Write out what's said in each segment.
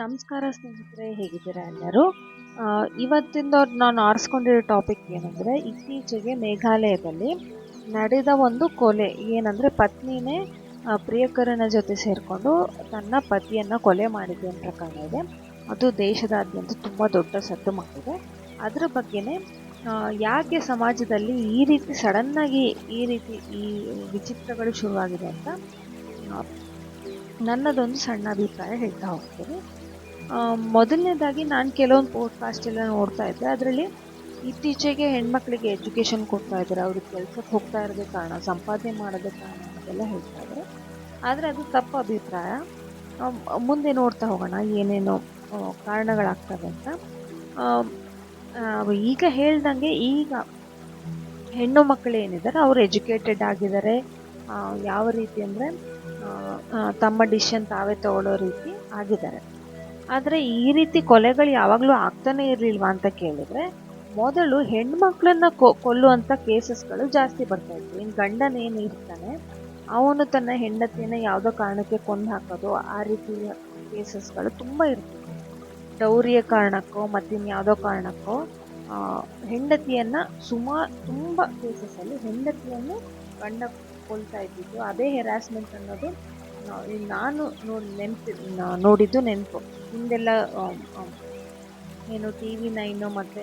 ನಮಸ್ಕಾರ ಸ್ನೇಹಿತರೆ, ಹೇಗಿದ್ದೀರಾ ಎಲ್ಲರೂ? ಇವತ್ತಿಂದ ನಾನು ಆರಿಸ್ಕೊಂಡಿರೋ ಟಾಪಿಕ್ ಏನಂದರೆ, ಇತ್ತೀಚೆಗೆ ಮೇಘಾಲಯದಲ್ಲಿ ನಡೆದ ಒಂದು ಕೊಲೆ, ಏನಂದರೆ ಪತ್ನಿನೇ ಪ್ರಿಯಕರನ ಜೊತೆ ಸೇರಿಕೊಂಡು ತನ್ನ ಪತಿಯನ್ನು ಕೊಲೆ ಮಾಡಿದೆ ಅಂತ ಇದೆ. ಅದು ದೇಶದಾದ್ಯಂತ ತುಂಬ ದೊಡ್ಡ ಸದ್ದು ಮಾಡಿದೆ. ಅದರ ಬಗ್ಗೆನೇ ಯಾಕೆ ಸಮಾಜದಲ್ಲಿ ಈ ರೀತಿ ಸಡನ್ನಾಗಿ ಈ ರೀತಿ ಈ ವಿಚಿತ್ರಗಳು ಶುರುವಾಗಿದೆ ಅಂತ ನನ್ನದೊಂದು ಸಣ್ಣ ಅಭಿಪ್ರಾಯ ಹೇಳ್ತಾ ಹೋಗ್ತೀನಿ. ಮೊದಲನೇದಾಗಿ ನಾನು ಕೆಲವೊಂದು ಪೋಡ್ಕಾಸ್ಟ್ ಎಲ್ಲ ನೋಡ್ತಾ ಇದ್ದೆ. ಅದರಲ್ಲಿ ಇತ್ತೀಚೆಗೆ ಹೆಣ್ಮಕ್ಳಿಗೆ ಎಜುಕೇಷನ್ ಕೊಡ್ತಾ ಇದ್ದಾರೆ. ಅವ್ರಿಗೆ ಕೆಲ್ಸಕ್ಕೆ ಹೋಗ್ತಾ ಇರೋದೇ ಕಾರಣ, ಸಂಪಾದನೆ ಮಾಡೋದೇ ಕಾರಣ ಅಂತೆಲ್ಲ ಹೇಳ್ತಾ ಇದ್ದಾರೆ. ಆದರೆ ಅದು ತಪ್ಪು ಅಭಿಪ್ರಾಯ. ಮುಂದೆ ನೋಡ್ತಾ ಹೋಗೋಣ, ಏನೇನು ಕಾರಣಗಳಾಗ್ತವೆ ಅಂತ. ಈಗ ಹೇಳ್ದಂಗೆ ಈಗ ಹೆಣ್ಣು ಮಕ್ಕಳು ಏನಿದ್ದಾರೆ, ಅವರು ಎಜುಕೇಟೆಡ್ ಆಗಿದ್ದಾರೆ. ಯಾವ ರೀತಿ ಅಂದರೆ ತಮ್ಮ ಡಿಶನ್ ತಾವೇ ತಗೊಳ್ಳೋ ರೀತಿ ಆಗಿದ್ದಾರೆ. ಆದರೆ ಈ ರೀತಿ ಕೊಲೆಗಳು ಯಾವಾಗಲೂ ಆಗ್ತಾನೆ ಇರಲಿಲ್ವಾ ಅಂತ ಕೇಳಿದರೆ, ಮೊದಲು ಹೆಣ್ಮಕ್ಳನ್ನ ಕೊ ಕೊಲ್ಲುವಂಥ ಕೇಸಸ್ಗಳು ಜಾಸ್ತಿ ಬರ್ತಾ ಇತ್ತು. ಇನ್ನು ಗಂಡನ ಏನು ಇರ್ತಾನೆ, ಅವನು ತನ್ನ ಹೆಂಡತಿಯನ್ನು ಯಾವುದೋ ಕಾರಣಕ್ಕೆ ಕೊಂದು ಹಾಕೋದು, ಆ ರೀತಿಯ ಕೇಸಸ್ಗಳು ತುಂಬ ಇರ್ತವೆ ಡೌರಿಯ ಕಾರಣಕ್ಕೋ ಮತ್ತಿನ್ಯಾವುದೋ ಕಾರಣಕ್ಕೋ ಹೆಂಡತಿಯನ್ನು ಹೆಂಡತಿಯನ್ನ ಸುಮಾ ತುಂಬ ಕೇಸಸಲ್ಲಿ ಹೆಂಡತಿಯನ್ನು ಗಂಡ ಕೊಲ್ತಾ ಇದ್ದಿದ್ದು, ಅದೇ ಹೆರಾಸ್ಮೆಂಟ್ ಅನ್ನೋದು ನಾನು ನೋಡಿ ನೆನಪು ನೋಡಿದ್ದು ನೆನಪು. ಹಿಂದೆಲ್ಲ ಏನು ಟಿ ವಿ ನೈನು ಮತ್ತು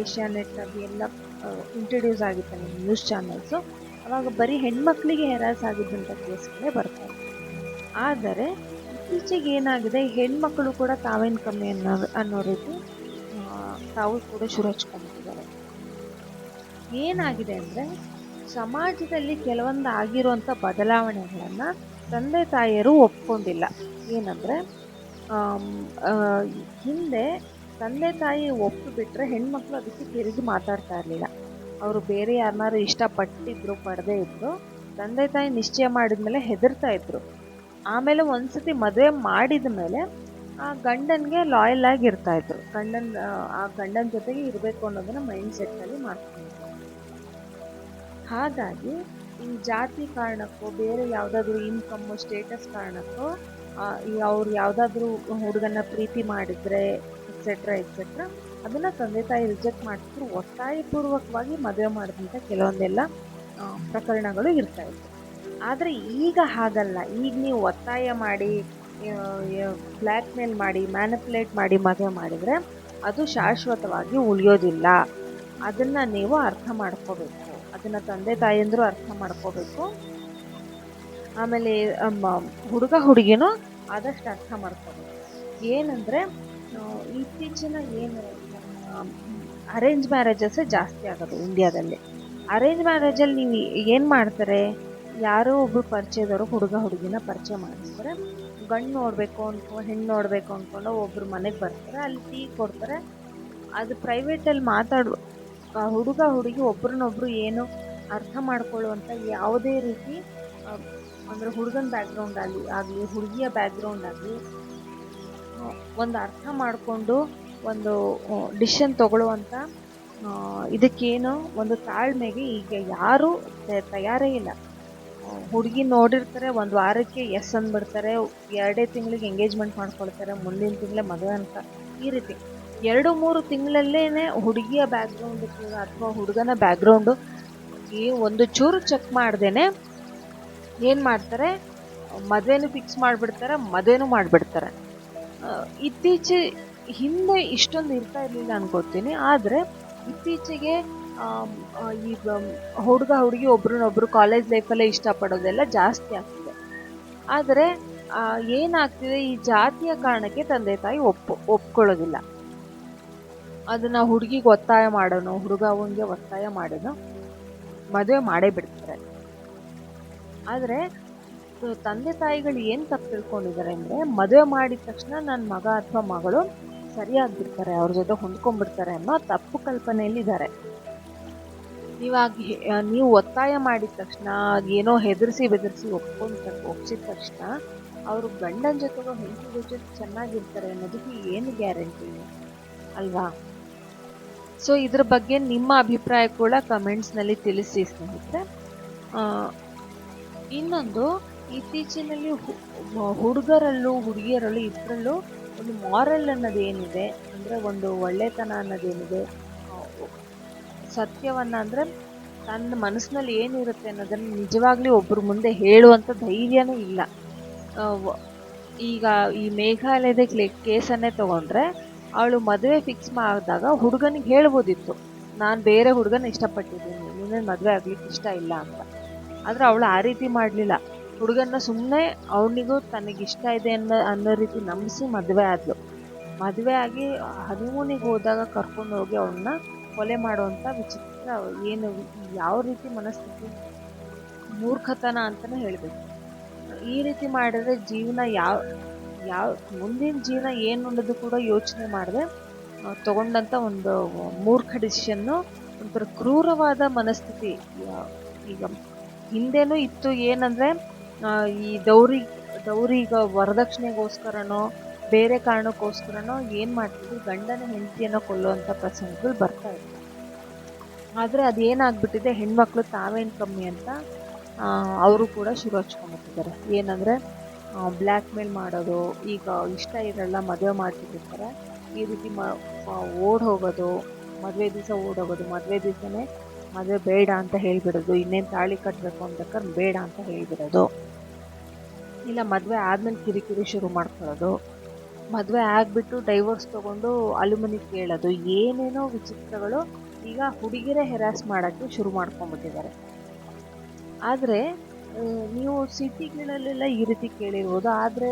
ಏಷ್ಯಾನೆಟ್ ಎಲ್ಲ ಇಂಟ್ರಡ್ಯೂಸ್ ಆಗಿತ್ತು ನಮ್ಮ ನ್ಯೂಸ್ ಚಾನಲ್ಸು ಅವಾಗ ಬರೀ ಹೆಣ್ಮಕ್ಳಿಗೆ ಹೆರಾಸ್ ಆಗಿದ್ದಂಥ ಕೇಸ್ಗಳೇ ಬರ್ತಾರೆ ಆದರೆ, ಇತ್ತೀಚೆಗೆ ಏನಾಗಿದೆ ಹೆಣ್ಮಕ್ಕಳು ಕೂಡ ತಾವೇನು ಕಮ್ಮಿ ಅನ್ನೋ ಅನ್ನೋ ರೀತಿ ತಾವು ಕೂಡ ಶುರು ಹಚ್ಕೊಂಡಿದ್ದಾರೆ ಏನಾಗಿದೆ ಅಂದರೆ ಸಮಾಜದಲ್ಲಿ ಕೆಲವೊಂದು ಆಗಿರುವಂಥ ಬದಲಾವಣೆಗಳನ್ನು ತಂದೆ ತಾಯಿಯರು ಒಪ್ಕೊಂಡಿಲ್ಲ. ಏನಂದರೆ ಹಿಂದೆ ತಂದೆ ತಾಯಿ ಒಪ್ಪು ಬಿಟ್ಟರೆ ಹೆಣ್ಮಕ್ಳು ಅದಕ್ಕೆ ತಿರುಗಿ ಮಾತಾಡ್ತಾ ಇರಲಿಲ್ಲ. ಅವರು ಬೇರೆ ಯಾರನ್ನಾರು ಇಷ್ಟಪಟ್ಟಿದ್ರು ಪಡದೇ ಇದ್ದರು ತಂದೆ ತಾಯಿ ನಿಶ್ಚಯ ಮಾಡಿದ ಮೇಲೆ ಹೆದರ್ತಾ ಇದ್ರು. ಆಮೇಲೆ ಒಂದ್ಸತಿ ಮದುವೆ ಮಾಡಿದ ಮೇಲೆ ಆ ಗಂಡನಿಗೆ ಲಾಯಲ್ ಆಗಿ ಇರ್ತಾ ಇದ್ರು. ಗಂಡನ ಆ, ಆ ಗಂಡನ ಜೊತೆಗೆ ಇರಬೇಕು ಅನ್ನೋದನ್ನ ಮೈಂಡ್ ಸೆಟ್ಟಲ್ಲಿ ಮಾಡ್ಕೊಂಡಿದ್ರು. ಹಾಗಾಗಿ ಈ ಜಾತಿ ಕಾರಣಕ್ಕೋ, ಬೇರೆ ಯಾವುದಾದ್ರೂ ಇನ್ಕಮ್ಮು ಸ್ಟೇಟಸ್ ಕಾರಣಕ್ಕೋ ಈ ಅವ್ರು ಯಾವುದಾದ್ರೂ ಹುಡುಗನ ಪ್ರೀತಿ ಮಾಡಿದ್ರೆ ಎಕ್ಸೆಟ್ರಾ ಎಕ್ಸೆಟ್ರಾ ಅದನ್ನು ತಂದೆ ತಾಯಿ ರಿಜೆಕ್ಟ್ ಮಾಡಿದ್ರು ಒತ್ತಾಯಪೂರ್ವಕವಾಗಿ ಮದುವೆ ಮಾಡಿದಂಥ ಕೆಲವೊಂದೆಲ್ಲ ಪ್ರಕರಣಗಳು ಇರ್ತಾ ಇತ್ತು. ಆದರೆ ಈಗ ಹಾಗಲ್ಲ. ಈಗ ನೀವು ಒತ್ತಾಯ ಮಾಡಿ ಬ್ಲ್ಯಾಕ್ ಮೇಲ್ ಮಾಡಿ ಮ್ಯಾನಿಪ್ಯುಲೇಟ್ ಮಾಡಿ ಮದುವೆ ಮಾಡಿದರೆ, ಅದು ಶಾಶ್ವತವಾಗಿ ಉಳಿಯೋದಿಲ್ಲ. ಅದನ್ನು ನೀವು ಅರ್ಥ ಮಾಡ್ಕೋಬೇಕು. ಅದನ್ನು ತಂದೆ ತಾಯಿಯಂದ್ರು ಅರ್ಥ ಮಾಡ್ಕೋಬೇಕು. ಆಮೇಲೆ ಹುಡುಗ ಹುಡುಗಿನೂ ಆದಷ್ಟು ಅರ್ಥ ಮಾಡ್ಕೋಬೇಕು. ಏನಂದರೆ ಇತ್ತೀಚಿನ ಏನು ಅರೇಂಜ್ ಮ್ಯಾರೇಜಸ್ಸೇ ಜಾಸ್ತಿ ಆಗೋದು ಇಂಡಿಯಾದಲ್ಲಿ ಅರೇಂಜ್ ಮ್ಯಾರೇಜಲ್ಲಿ ನೀವು ಏನು ಮಾಡ್ತಾರೆ? ಯಾರೋ ಒಬ್ಬರು ಪರಿಚಯದವರು ಹುಡುಗ ಹುಡುಗಿನ ಪರಿಚಯ ಮಾಡಿಸ್ತಾರೆ ಗಂಡು ನೋಡಬೇಕು ಅಂದ್ಕೊಂಡು ಹೆಣ್ಣು ನೋಡಬೇಕು ಅಂದ್ಕೊಂಡು ಒಬ್ಬರು ಮನೆಗೆ ಬರ್ತಾರೆ. ಅಲ್ಲಿ ಟೀ ಕೊಡ್ತಾರೆ. ಅದು ಪ್ರೈವೇಟಲ್ಲಿ ಮಾತಾಡು ಆ ಹುಡುಗ ಹುಡುಗಿ ಒಬ್ರನ್ನೊಬ್ರು ಏನು ಅರ್ಥ ಮಾಡ್ಕೊಳ್ಳುವಂಥ ಯಾವುದೇ ರೀತಿ ಅಂದರೆ ಹುಡುಗನ ಬ್ಯಾಕ್ಗ್ರೌಂಡ್ ಆಗಲಿ ಆಗಲಿ, ಹುಡುಗಿಯ ಬ್ಯಾಕ್ಗ್ರೌಂಡ್ ಆಗಲಿ ಒಂದು ಅರ್ಥ ಮಾಡಿಕೊಂಡು ಒಂದು ಡಿಶನ್ ತಗೊಳ್ಳುವಂಥ ಇದಕ್ಕೇನು ಒಂದು ತಾಳ್ಮೆಗೆ ಈಗ ಯಾರೂ ತಯಾರೇ ಇಲ್ಲ. ಹುಡುಗಿ ನೋಡಿರ್ತಾರೆ, ಒಂದು ವಾರಕ್ಕೆ ಎಸ್ ಅಂದ್ಬಿಡ್ತಾರೆ, ಎರಡೇ ತಿಂಗಳಿಗೆ ಎಂಗೇಜ್ಮೆಂಟ್ ಮಾಡ್ಕೊಳ್ತಾರೆ, ಮುಂದಿನ ತಿಂಗಳೇ ಮದುವೆ ಅಂತ ಈ ರೀತಿ. ಎರಡು ಮೂರು ತಿಂಗಳಲ್ಲೇ ಹುಡುಗಿಯ ಬ್ಯಾಕ್ಗ್ರೌಂಡ್ ಅಥವಾ ಹುಡುಗನ ಬ್ಯಾಕ್ಗ್ರೌಂಡು ಈ ಒಂದು ಚೂರು ಚೆಕ್ ಮಾಡ್ದೇನೆ. ಏನು ಮಾಡ್ತಾರೆ? ಮದುವೆನೂ ಫಿಕ್ಸ್ ಮಾಡಿಬಿಡ್ತಾರೆ ಮದುವೆನೂ ಮಾಡಿಬಿಡ್ತಾರೆ. ಇತ್ತೀಚೆ ಹಿಂದೆ ಇಷ್ಟೊಂದು ಇರ್ತಾ ಇರಲಿಲ್ಲ ಅನ್ಕೋತೀನಿ ಆದರೆ ಇತ್ತೀಚೆಗೆ ಈ ಹುಡುಗ ಹುಡುಗಿ ಒಬ್ರನ್ನೊಬ್ರು ಕಾಲೇಜ್ ಲೈಫಲ್ಲೇ ಇಷ್ಟಪಡೋದೆಲ್ಲ ಜಾಸ್ತಿ ಆಗ್ತಿದೆ. ಆದರೆ ಏನಾಗ್ತಿದೆ? ಈ ಜಾತಿಯ ಕಾರಣಕ್ಕೆ ತಂದೆ ತಾಯಿ ಒಪ್ಪು, ಒಪ್ಕೊಳ್ಳೋದಿಲ್ಲ. ಅದನ್ನ ಹುಡುಗಿಗೆ ಒತ್ತಾಯ ಮಾಡೋನು, ಹುಡುಗ ಅವನಿಗೆ ಒತ್ತಾಯ ಮಾಡೋನು, ಮದುವೆ ಮಾಡೇ ಬಿಡ್ತಾರೆ. ಆದರೆ ತಂದೆ ತಾಯಿಗಳು ಏನು ತಪ್ಪು ತಿಳ್ಕೊಂಡಿದ್ದಾರೆ ಅಂದರೆ, ಮದುವೆ ಮಾಡಿದ ತಕ್ಷಣ ನನ್ನ ಮಗ ಅಥವಾ ಮಗಳು ಸರಿಯಾಗ್ಬಿಡ್ತಾರೆ ಅವ್ರ ಜೊತೆ ಹೊಂದ್ಕೊಂಡ್ಬಿಡ್ತಾರೆ ಅನ್ನೋ ತಪ್ಪು ಕಲ್ಪನೆಯಲ್ಲಿದ್ದಾರೆ. ನೀವಾಗಿ ನೀವು ಒತ್ತಾಯ ಮಾಡಿದ ತಕ್ಷಣ, ಏನೋ ಹೆದರಿಸಿ ಬೆದರಿಸಿ ಒಪ್ಕೊಂಡ್ ಒಪ್ಸಿದ ತಕ್ಷಣ ಅವರು ಗಂಡನ ಜೊತೆಗೂ ಹೆಂಡತಿ ಜೊತೆ ಚೆನ್ನಾಗಿರ್ತಾರೆ ಅನ್ನೋದಕ್ಕೆ ಏನು ಗ್ಯಾರಂಟಿ ಅಲ್ವಾ? ಸೊ ಇದ್ರ ಬಗ್ಗೆ ನಿಮ್ಮ ಅಭಿಪ್ರಾಯ ಕೂಡ ಕಮೆಂಟ್ಸ್ನಲ್ಲಿ ತಿಳಿಸಿ ಸ್ನೇಹಿತರೆ. ಇನ್ನೊಂದು, ಇತ್ತೀಚಿನಲ್ಲಿ ಹುಡುಗರಲ್ಲೂ, ಹುಡುಗಿಯರಲ್ಲೂ ಇಬ್ಬರಲ್ಲೂ ಒಂದು ಮಾರಲ್ ಅನ್ನೋದು ಏನಿದೆ ಅಂದರೆ ಒಂದು ಒಳ್ಳೆತನ ಅನ್ನೋದೇನಿದೆ ಸತ್ಯವನ್ನು ಅಂದರೆ ತನ್ನ ಮನಸ್ಸಿನಲ್ಲಿ ಏನಿರುತ್ತೆ ಅನ್ನೋದನ್ನು ನಿಜವಾಗ್ಲೂ ಒಬ್ಬರ ಮುಂದೆ ಹೇಳುವಂಥ ಧೈರ್ಯನೂ ಇಲ್ಲ. ಈಗ ಈ ಮೇಘಾಲಯದ ಕೇಸನ್ನೇ ತಗೊಂಡ್ರೆ ಅವಳು ಮದುವೆ ಫಿಕ್ಸ್ ಮಾಡಿದಾಗ ಹುಡುಗನಿಗೆ ಹೇಳ್ಬೋದಿತ್ತು, ನಾನು ಬೇರೆ ಹುಡುಗನ ಇಷ್ಟಪಟ್ಟಿದ್ದೀನಿ, ನಿನ್ನ ಮದುವೆ ಆಗ್ಲಿಕ್ಕೆ ಇಷ್ಟ ಇಲ್ಲ ಅಂತ. ಆದರೆ ಅವಳು ಆ ರೀತಿ ಮಾಡಲಿಲ್ಲ. ಹುಡುಗನ ಸುಮ್ಮನೆ ಅವನಿಗೂ ತನಗೆ ಇಷ್ಟ ಇದೆ ಅನ್ನೋ ಅನ್ನೋ ರೀತಿ ನಂಬಿಸಿ ಮದುವೆ ಆದಳು ಮದುವೆ ಆಗಿ ಹನಿಮೂನಿಗೆ ಹೋದಾಗ ಕರ್ಕೊಂಡು ಹೋಗಿ ಅವಳನ್ನ ಕೊಲೆ ಮಾಡುವಂಥ ವಿಚಿತ್ರ ಏನು, ಯಾವ ರೀತಿ ಮನಸ್ಥಿತಿ? ಮೂರ್ಖತನ ಅಂತಲೇ ಹೇಳಬೇಕು. ಈ ರೀತಿ ಮಾಡಿದ್ರೆ ಜೀವನ ಯಾವ ಯಾವ, ಮುಂದಿನ ಜೀವನ ಏನು ಅನ್ನೋದು ಕೂಡ ಯೋಚನೆ ಮಾಡದೆ ತಗೊಂಡಂಥ ಒಂದು ಮೂರ್ಖ ಡಿಸಿಷನ್ನು ಒಂಥರ ಕ್ರೂರವಾದ ಮನಸ್ಥಿತಿ. ಈಗ ಹಿಂದೆನೂ ಇತ್ತು ಏನಂದರೆ ಈ ದೌರಿ ದೌರಿ ಈಗ ವರದಕ್ಷಿಣೆಗೋಸ್ಕರನೋ, ಬೇರೆ ಕಾರಣಕ್ಕೋಸ್ಕರನೋ ಏನು ಮಾಡ್ತಿದ್ರು, ಗಂಡನ ಹೆಂಡತಿಯನ್ನು ಕೊಲ್ಲುವಂಥ ಪ್ರಸಂಗಗಳು ಬರ್ತಾ ಇತ್ತು ಆದರೆ ಅದೇನಾಗ್ಬಿಟ್ಟಿದೆ ಹೆಣ್ಮಕ್ಳು ತಾವೇನು ಕಮ್ಮಿ ಅಂತ ಅವರು ಕೂಡ ಶುರು ಹಚ್ಕೊಂಡ್ಬಿಟ್ಟಿದ್ದಾರೆ. ಏನಂದರೆ ಬ್ಲ್ಯಾಕ್ ಮೇಲ್ ಮಾಡೋದು, ಈಗ ಇಷ್ಟ ಇರಲ್ಲ ಮದುವೆ ಮಾಡ್ತಿರ್ತಾರೆ. ಈ ರೀತಿ ಮ ಓಡ್ ಹೋಗೋದು ಮದುವೆ ದಿವಸ ಓಡೋಗೋದು ಮದುವೆ ದಿವಸನೇ ಮದುವೆ ಬೇಡ ಅಂತ ಹೇಳಿಬಿಡೋದು, ಇನ್ನೇನು ತಾಳಿ ಕಟ್ಟಬೇಕು ಅಂಬೇಕಾದ್ರೆ ಬೇಡ ಅಂತ ಹೇಳಿಬಿಡೋದು. ಇಲ್ಲ, ಮದುವೆ ಆದ್ಮೇಲೆ ಕಿರಿಕಿರಿ ಶುರು ಮಾಡ್ಕೊಳ್ಳೋದು. ಮದುವೆ ಆಗಿಬಿಟ್ಟು ಡೈವರ್ಸ್ ತಗೊಂಡು ಅಲುಮನಿ ಕೇಳೋದು. ಏನೇನೋ ವಿಚಿತ್ರಗಳು ಈಗ ಹುಡುಗಿರೇ ಹೆರಾಸ್ ಮಾಡೋಕ್ಕೆ ಶುರು ಮಾಡ್ಕೊಂಡ್ಬಿಟ್ಟಿದ್ದಾರೆ. ಆದರೆ ನೀವು ಸಿಟಿಗಳಲ್ಲೆಲ್ಲ ಈ ರೀತಿ ಕೇಳಿರ್ಬೋದು, ಆದರೆ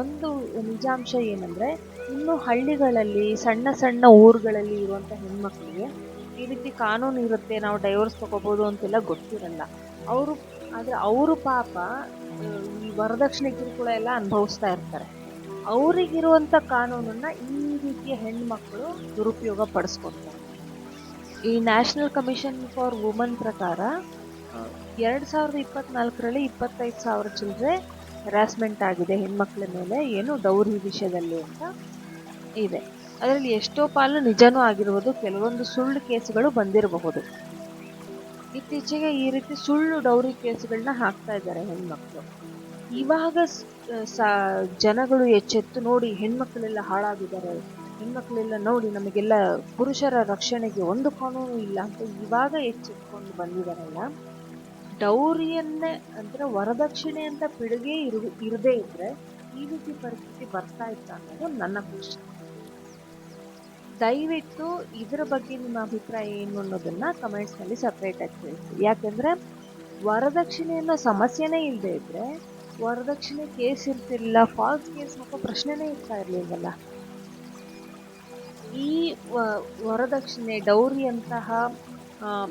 ಒಂದು ನಿಜಾಂಶ ಏನಂದರೆ, ಇನ್ನು ಹಳ್ಳಿಗಳಲ್ಲಿ, ಸಣ್ಣ ಸಣ್ಣ ಊರುಗಳಲ್ಲಿ ಇರುವಂಥ ಹೆಣ್ಮಕ್ಳಿಗೆ ಈ ರೀತಿ ಕಾನೂನು ಇರುತ್ತೆ, ನಾವು ಡೈವರ್ಸ್ ತೊಗೋಬೋದು ಅಂತೆಲ್ಲ ಗೊತ್ತಿರಲ್ಲ. ಅವರು, ಆದರೆ ಅವರು ಪಾಪ ಈ ವರದಕ್ಷಿಣೆ ಕಿರುಕುಳ ಎಲ್ಲ ಅನುಭವಿಸ್ತಾ ಇರ್ತಾರೆ. ಅವರಿಗಿರುವಂಥ ಕಾನೂನನ್ನು ಈ ರೀತಿಯ ಹೆಣ್ಮಕ್ಳು ದುರುಪಯೋಗ ಪಡಿಸ್ಕೊತಾರೆ ಈ ನ್ಯಾಷನಲ್ ಕಮಿಷನ್ ಫಾರ್ ವುಮನ್ ಪ್ರಕಾರ ಎರಡು ಸಾವಿರದ ಇಪ್ಪತ್ನಾಲ್ಕರಲ್ಲಿ ಇಪ್ಪತ್ತೈದು ಸಾವಿರ ಚಿಲ್ಲರೆ ಹ್ಯಾರಾಸ್ಮೆಂಟ್ ಆಗಿದೆ ಹೆಣ್ಮಕ್ಳ ಮೇಲೆ. ಏನು ಡೌರಿ ವಿಷಯದಲ್ಲಿ ಅಂತ ಇದೆ. ಅದರಲ್ಲಿ ಎಷ್ಟೋ ಪಾಲು ನಿಜನೂ ಆಗಿರ್ಬೋದು, ಕೆಲವೊಂದು ಸುಳ್ಳು ಕೇಸುಗಳು ಬಂದಿರಬಹುದು. ಇತ್ತೀಚೆಗೆ ಈ ರೀತಿ ಸುಳ್ಳು ಡೌರಿ ಕೇಸುಗಳನ್ನ ಹಾಕ್ತಾ ಇದ್ದಾರೆ ಹೆಣ್ಮಕ್ಳು. ಇವಾಗ ಜನಗಳು ಎಚ್ಚೆತ್ತು ನೋಡಿ ಹೆಣ್ಮಕ್ಳೆಲ್ಲ ಹಾಳಾಗಿದ್ದಾರೆ. ಹೆಣ್ಮಕ್ಳೆಲ್ಲ ನೋಡಿ ನಮಗೆಲ್ಲ ಪುರುಷರ ರಕ್ಷಣೆಗೆ ಒಂದು ಕಾನೂನು ಇಲ್ಲ ಅಂತ ಇವಾಗ ಎಚ್ಚೆತ್ಕೊಂಡು ಬಂದಿದಾರಲ್ಲ ಡೌರಿಯನ್ನೇ ಅಂದ್ರೆ ವರದಕ್ಷಿಣೆ ಅಂತ ಪಿಡುಗೆ ಇರು ಇರದೇ ಇದ್ರೆ ಈ ರೀತಿ ಪರಿಸ್ಥಿತಿ ಬರ್ತಾ ಇತ್ತ ಅನ್ನೋದು ನನ್ನ ಪ್ರಶ್ನೆ. ದಯವಿಟ್ಟು ಇದರ ಬಗ್ಗೆ ನಿಮ್ಮ ಅಭಿಪ್ರಾಯ ಏನು ಅನ್ನೋದನ್ನ ಕಮೆಂಟ್ಸ್ನಲ್ಲಿ ಸಪ್ರೇಟ್ ಆಗಿ ತಿಳಿಸಿ. ಯಾಕಂದ್ರೆ ವರದಕ್ಷಿಣೆ ಅನ್ನೋ ಸಮಸ್ಯೆನೇ ಇಲ್ಲದೆ ಇದ್ರೆ ವರದಕ್ಷಿಣೆ ಕೇಸ್ ಇರ್ತಿರ್ಲಿಲ್ಲ ಫಾಲ್ಸ್ ಕೇಸ್ ಹಾಕೋ ಪ್ರಶ್ನೆನೇ ಇರ್ತಾ ಇರ್ಲಿಲ್ವಲ್ಲ? ಈ ವರದಕ್ಷಿಣೆ ಡೌರಿಯಂತಹ ಆ,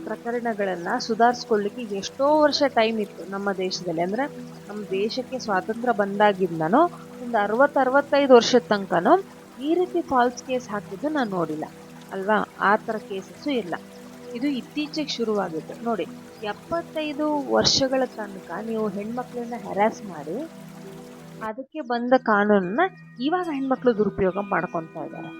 ಪ್ರಕರಣಗಳನ್ನ ಸುಧಾರಿಸ್ಕೊಳ್ಳಿಕ್ಕೆ ಎಷ್ಟೋ ವರ್ಷ ಟೈಮ್ ಇತ್ತು ನಮ್ಮ ದೇಶದಲ್ಲಿ. ಅಂದ್ರೆ ನಮ್ಮ ದೇಶಕ್ಕೆ ಸ್ವಾತಂತ್ರ್ಯ ಬಂದಾಗಿಂದನು ಒಂದು ಅರವತ್ತು, ಅರವತ್ತೈದು ವರ್ಷದ ತನಕನೂ ಈ ರೀತಿ ಫಾಲ್ಸ್ ಕೇಸ್ ಹಾಕಿದ್ದು ನಾನು ನೋಡಿಲ್ಲ. ಅಲ್ವಾ? ಆ ಥರ ಕೇಸಸ್ಸು ಇಲ್ಲ. ಇದು ಇತ್ತೀಚೆಗೆ ಶುರುವಾಗಿದ್ದು. ನೋಡಿ, ಎಪ್ಪತ್ತೈದು ವರ್ಷಗಳ ತನಕ ನೀವು ಹೆಣ್ಮಕ್ಳನ್ನ ಹೆರಾಸ್ ಮಾಡಿ, ಅದಕ್ಕೆ ಬಂದ ಕಾನೂನನ್ನ ಇವಾಗ ಹೆಣ್ಮಕ್ಳು ದುರುಪಯೋಗ ಮಾಡ್ಕೊತಾ ಇದ್ದಾರೆ.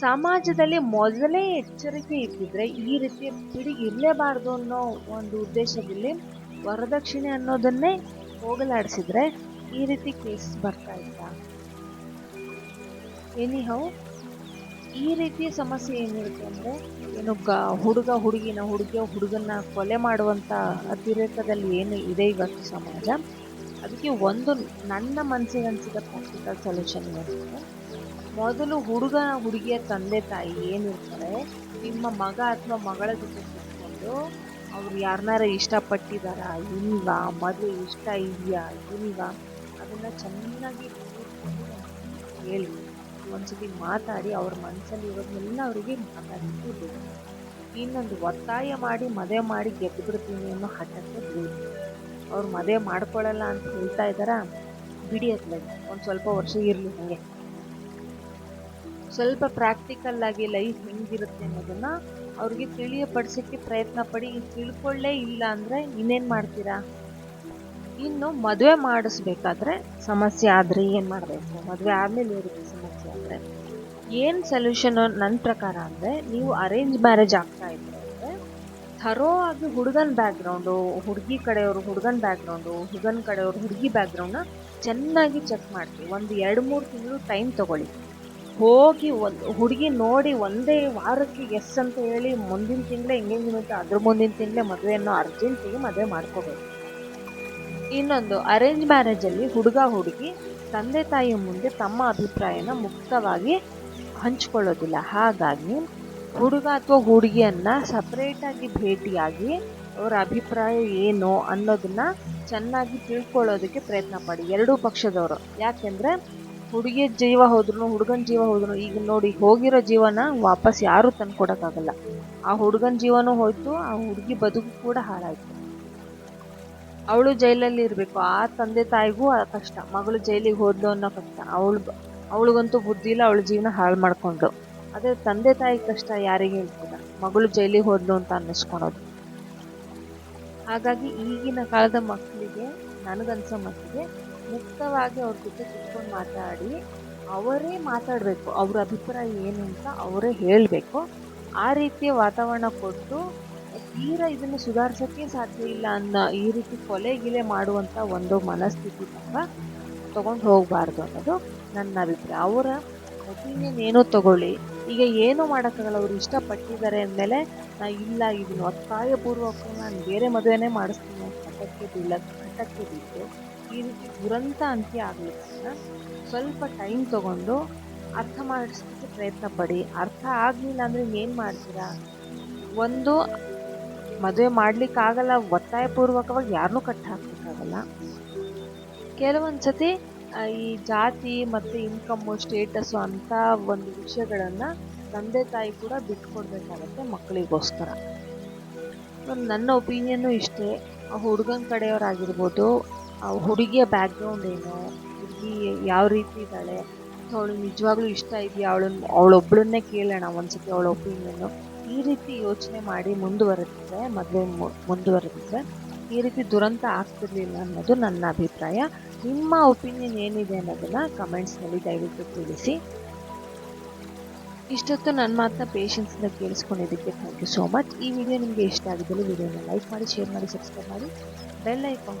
ಸಮಾಜದಲ್ಲಿ ಮೊದಲೇ ಎಚ್ಚರಿಕೆ ಇದ್ದಿದ್ರೆ ಈ ರೀತಿ ಪಿಡುಗು ಇರಲೇಬಾರ್ದು ಅನ್ನೋ ಒಂದು ಉದ್ದೇಶದಲ್ಲಿ ವರದಕ್ಷಿಣೆ ಅನ್ನೋದನ್ನೇ ಹೋಗಲಾಡಿಸಿದ್ರೆ ಈ ರೀತಿ ಕೇಸ್ ಬರ್ತಾ ಇತ್ತ? ಎನಿಹೌ ಈ ರೀತಿಯ ಸಮಸ್ಯೆ ಏನಿರುತ್ತೆ ಅಂದರೆ, ಏನು ಗ, ಹುಡುಗ ಹುಡುಗಿನ ಹುಡುಗಿಯ ಹುಡುಗನ ಕೊಲೆ ಮಾಡುವಂಥ ಅತಿರೇಕದಲ್ಲಿ ಏನು ಇದೆ ಇವತ್ತು ಸಮಾಜ? ಅದಕ್ಕೆ ಒಂದು ನನ್ನ ಮನಸ್ಸಿಗೆ ಅನಿಸಿದ ಪ್ರಾಕ್ಟಿಕಲ್ ಸೊಲ್ಯೂಷನ್ ಏನಿದೆ ಮೊದಲು ಹುಡುಗ ಹುಡುಗಿಯ ತಂದೆ ತಾಯಿ ಏನಿರ್ತಾರೆ, ನಿಮ್ಮ ಮಗ ಅಥವಾ ಮಗಳ ಜೊತೆ ಕೂತ್ಕೊಂಡು ಅವ್ರು ಯಾರನ್ನಾರ ಇಷ್ಟಪಟ್ಟಿದಾರ, ಇಲ್ವಾ, ಮದುವೆ ಇಷ್ಟ ಇದೆಯಾ, ಇಲ್ವಾ, ಅದನ್ನ ಚೆನ್ನಾಗಿ ಹೇಳಿ, ಒಂದ್ಸತಿ ಮಾತಾಡಿ ಅವ್ರ ಮನಸ್ಸಲ್ಲಿ ಇರೋದನ್ನೆಲ್ಲ ಅವರಿಗೆ ಮಾತಾಡಿ ಇನ್ನೊಂದು ಒತ್ತಾಯ ಮಾಡಿ, ಮದುವೆ ಮಾಡಿ ಗೆದ್ದು ಬಿಡ್ತೀನಿ ಅನ್ನೋ ಹಠಕ್ಕೆ ಬಿಡಿ. ಅವ್ರು ಮದುವೆ ಮಾಡ್ಕೊಳ್ಳಲ್ಲ ಅಂತ ಹೇಳ್ತಾ ಇದ್ದಾರಾ? ಬಿಡಿ ಅತ್ಲಾಗಿ ಒಂದು ಸ್ವಲ್ಪ ವರ್ಷ ಇರಲಿ ಹಾಗೆ. ಸ್ವಲ್ಪ ಪ್ರಾಕ್ಟಿಕಲ್ ಆಗಿ ಲೈಫ್ ಹೆಂಗಿರುತ್ತೆ ಅನ್ನೋದನ್ನ ಅವ್ರಿಗೆ ತಿಳಿಯಪಡಿಸೋಕ್ಕೆ ಪ್ರಯತ್ನ ಪಡಿ. ತಿಳ್ಕೊಳ್ಳೇ ಇಲ್ಲ ಅಂದರೆ ಇನ್ನೇನು ಮಾಡ್ತೀರಾ? ಇನ್ನು ಮದುವೆ ಮಾಡಿಸ್ಬೇಕಾದ್ರೆ ಸಮಸ್ಯೆ ಆದರೆ ಏನು ಮಾಡಬೇಕು? ಮದುವೆ ಆದಮೇಲೆ ಇರುತ್ತೆ ಸಮಸ್ಯೆ ಆದರೆ? ಏನು ಸೊಲ್ಯೂಷನ್ ನನ್ನ ಪ್ರಕಾರ ಅಂದರೆ ನೀವು ಅರೇಂಜ್ ಮ್ಯಾರೇಜ್ ಆಗ್ತಾ ಇದ್ರೆ ಅಂದರೆ ಥರೋ ಆಗಿ ಹುಡುಗನ ಬ್ಯಾಕ್ಗ್ರೌಂಡು ಹುಡುಗಿ ಕಡೆಯವರು ಹುಡುಗನ ಬ್ಯಾಕ್ಗ್ರೌಂಡು ಹುಡುಗನ ಕಡೆಯವರು ಹುಡುಗಿ ಬ್ಯಾಕ್ಗ್ರೌಂಡ್ನ ಚೆನ್ನಾಗಿ ಚೆಕ್ ಮಾಡ್ತೀವಿ. ಒಂದು ಎರಡು ಮೂರು ತಿಂಗಳು ಟೈಮ್ ತಗೊಳ್ಳಿ. ಹೋಗಿ ಒಂದು ಹುಡುಗಿ ನೋಡಿ ಒಂದೇ ವಾರಕ್ಕೆ ಎಸ್ ಅಂತ ಹೇಳಿ ಮುಂದಿನ ತಿಂಗಳೇ ಎಂಗೇಜ್ಮೆಂಟ್ ಅದ್ರ ಮುಂದಿನ ತಿಂಗಳೇ ಮದುವೆ ಅನ್ನೋ ಅರ್ಜೆಂಟಿಗೆ ಮದುವೆ ಮಾಡ್ಕೋಬೇಕು. ಇನ್ನೊಂದು ಅರೇಂಜ್ ಮ್ಯಾರೇಜಲ್ಲಿ ಹುಡುಗ ಹುಡುಗಿ ತಂದೆ ತಾಯಿಯ ಮುಂದೆ ತಮ್ಮ ಅಭಿಪ್ರಾಯನ ಮುಕ್ತವಾಗಿ ಹಂಚ್ಕೊಳ್ಳೋದಿಲ್ಲ. ಹಾಗಾಗಿ ಹುಡುಗ ಅಥವಾ ಹುಡುಗಿಯನ್ನ ಸಪ್ರೇಟಾಗಿ ಭೇಟಿಯಾಗಿ ಅವರ ಅಭಿಪ್ರಾಯ ಏನು ಅನ್ನೋದನ್ನ ಚೆನ್ನಾಗಿ ತಿಳ್ಕೊಳ್ಳೋದಕ್ಕೆ ಪ್ರಯತ್ನ ಪಡಿ ಎರಡೂ ಪಕ್ಷದವರು. ಯಾಕೆಂದ್ರೆ ಹುಡುಗಿಯ ಜೀವ ಹೋದ್ರು ಹುಡುಗನ ಜೀವ ಹೋದ್ರು ಈಗ ನೋಡಿ ಹೋಗಿರೋ ಜೀವನ ವಾಪಸ್ ಯಾರು ತಂದ್ಕೊಡಕ್ಕಾಗಲ್ಲ ಆ ಹುಡುಗನ ಜೀವನೂ ಹೋಯ್ತು, ಆ ಹುಡುಗಿ ಬದುಕು ಕೂಡ ಹಾಳಾಯ್ತು. ಅವಳು ಜೈಲಲ್ಲಿ ಇರಬೇಕು, ಆ ತಂದೆ ತಾಯಿಗೂ ಆ ಕಷ್ಟ, ಮಗಳು ಜೈಲಿಗೆ ಹೋದ್ಲು ಅನ್ನೋ ಕಷ್ಟ. ಅವಳು ಅವಳಿಗಂತೂ ಬುದ್ಧಿ ಇಲ್ಲ, ಅವಳ ಜೀವನ ಹಾಳು ಮಾಡ್ಕೊಂಡ್ರು ಅದೇ ತಂದೆ ತಾಯಿ ಕಷ್ಟ ಯಾರಿಗೆ ಹೇಳ್ತಿಲ್ಲ, ಮಗಳು ಜೈಲಿಗೆ ಹೋದ್ಲು ಅಂತ ಅನ್ನಿಸ್ಕೊಳೋದು. ಹಾಗಾಗಿ ಈಗಿನ ಕಾಲದ ಮಕ್ಕಳಿಗೆ, ನನಗನ್ಸೋ ಮಟ್ಟಿಗೆ ಮುಕ್ತವಾಗಿ ಅವ್ರ ಜೊತೆ ಕುತ್ಕೊಂಡು ಮಾತಾಡಿ ಅವರೇ ಮಾತಾಡಬೇಕು, ಅವ್ರ ಅಭಿಪ್ರಾಯ ಏನು ಅಂತ ಅವರೇ ಹೇಳಬೇಕು. ಆ ರೀತಿಯ ವಾತಾವರಣ ಕೊಟ್ಟು ತೀರ ಇದನ್ನು ಸುಧಾರಿಸೋಕ್ಕೆ ಸಾಧ್ಯ ಇಲ್ಲ ಅನ್ನೋ ಈ ರೀತಿ ಕೊಲೆ ಗಿಲೆ ಮಾಡುವಂಥ ಒಂದು ಮನಸ್ಥಿತಿ ತನಕ ತೊಗೊಂಡು ಹೋಗಬಾರ್ದು ಅನ್ನೋದು ನನ್ನ ಅಭಿಪ್ರಾಯ. ಅವರ ಒಪಿನಿಯನ್ ಏನೋ ತಗೊಳ್ಳಿ. ಈಗ ಏನೂ ಮಾಡೋಕ್ಕಾಗಲ್ಲ ಅವರು ಇಷ್ಟಪಟ್ಟಿದ್ದಾರೆ ಅಂದಮೇಲೆ ನಾ ಇಲ್ಲ, ಇದನ್ನು ಒತ್ತಾಯಪೂರ್ವಕ ನಾನು ಬೇರೆ ಮದುವೆನೇ ಮಾಡಿಸ್ತೀನಿ ಅಂತ ಕಟ್ಟಕ್ಕೆ ಬೀಳ ಕಟ್ಟಕ್ಕೆ ಬಿದ್ದು ಈ ರೀತಿ ದುರಂತ ಅಂತ್ಯ ಆಗ್ಲಿಕ್ಕೆ ಸ್ವಲ್ಪ ಟೈಮ್ ತಗೊಂಡು ಅರ್ಥ ಮಾಡಿಸೋಕ್ಕೆ ಪ್ರಯತ್ನ ಪಡಿ. ಅರ್ಥ ಆಗಲಿಲ್ಲ ಅಂದರೆ ಏನು ಮಾಡ್ತೀರಾ? ಒಂದು, ಮದುವೆ ಮಾಡಲಿಕ್ಕಾಗಲ್ಲ, ಒತ್ತಾಯಪೂರ್ವಕವಾಗಿ ಯಾರನ್ನೂ ಕಟ್ಟಿ ಹಾಕ್ಲಿಕ್ಕಾಗಲ್ಲ ಕೆಲವೊಂದು ಸತಿ ಈ ಜಾತಿ ಮತ್ತು ಇನ್ಕಮ್ಮು ಸ್ಟೇಟಸ್ಸು ಅಂಥ ಒಂದು ವಿಷಯಗಳನ್ನು ತಂದೆ ತಾಯಿ ಕೂಡ ಬಿಟ್ಕೊಡ್ಬೇಕಾಗತ್ತೆ ಮಕ್ಕಳಿಗೋಸ್ಕರ. ನನ್ನ ಒಪಿನಿಯನ್ನು ಇಷ್ಟೇ. ಹುಡುಗನ ಕಡೆಯವರಾಗಿರ್ಬೋದು ಹುಡುಗಿಯ ಬ್ಯಾಕ್ಗ್ರೌಂಡ್ ಏನು, ಹುಡುಗಿ ಯಾವ ರೀತಿ ಇದ್ದಾಳೆ, ಅವಳು ನಿಜವಾಗ್ಲೂ ಇಷ್ಟ ಇದೆಯಾ? ಅವಳನ್ನ ಅವಳೊಬ್ಳನ್ನೇ ಕೇಳೋಣ ಒಂದ್ಸತಿ ಅವಳ ಒಪಿನಿಯನ್ನು ಈ ರೀತಿ ಯೋಚನೆ ಮಾಡಿ ಮುಂದುವರೆದಿದ್ರೆ, ಮದುವೆ ಮುಂದುವರೆದಿದ್ರೆ ಈ ರೀತಿ ದುರಂತ ಆಗ್ತಿರ್ಲಿಲ್ಲ ಅನ್ನೋದು ನನ್ನ ಅಭಿಪ್ರಾಯ. ನಿಮ್ಮ ಒಪಿನಿಯನ್ ಏನಿದೆ ಅನ್ನೋದನ್ನ ಕಮೆಂಟ್ಸ್ನಲ್ಲಿ ದಯವಿಟ್ಟು ತಿಳಿಸಿ. ಇಷ್ಟೊತ್ತು ನನ್ನ ಮಾತ್ರ ಪೇಷನ್ಸಿಂದ ಕೇಳಿಸ್ಕೊಂಡಿದ್ದಕ್ಕೆ ಥ್ಯಾಂಕ್ ಯು ಸೋ ಮಚ್ ಈ ವಿಡಿಯೋ ನಿಮಗೆ ಇಷ್ಟ ಆಗಿದ್ದಲ್ಲಿ ವಿಡಿಯೋನ ಲೈಕ್ ಮಾಡಿ ಶೇರ್ ಮಾಡಿ ಸಬ್ಸ್ಕ್ರೈಬ್ ಮಾಡಿ. Bell icon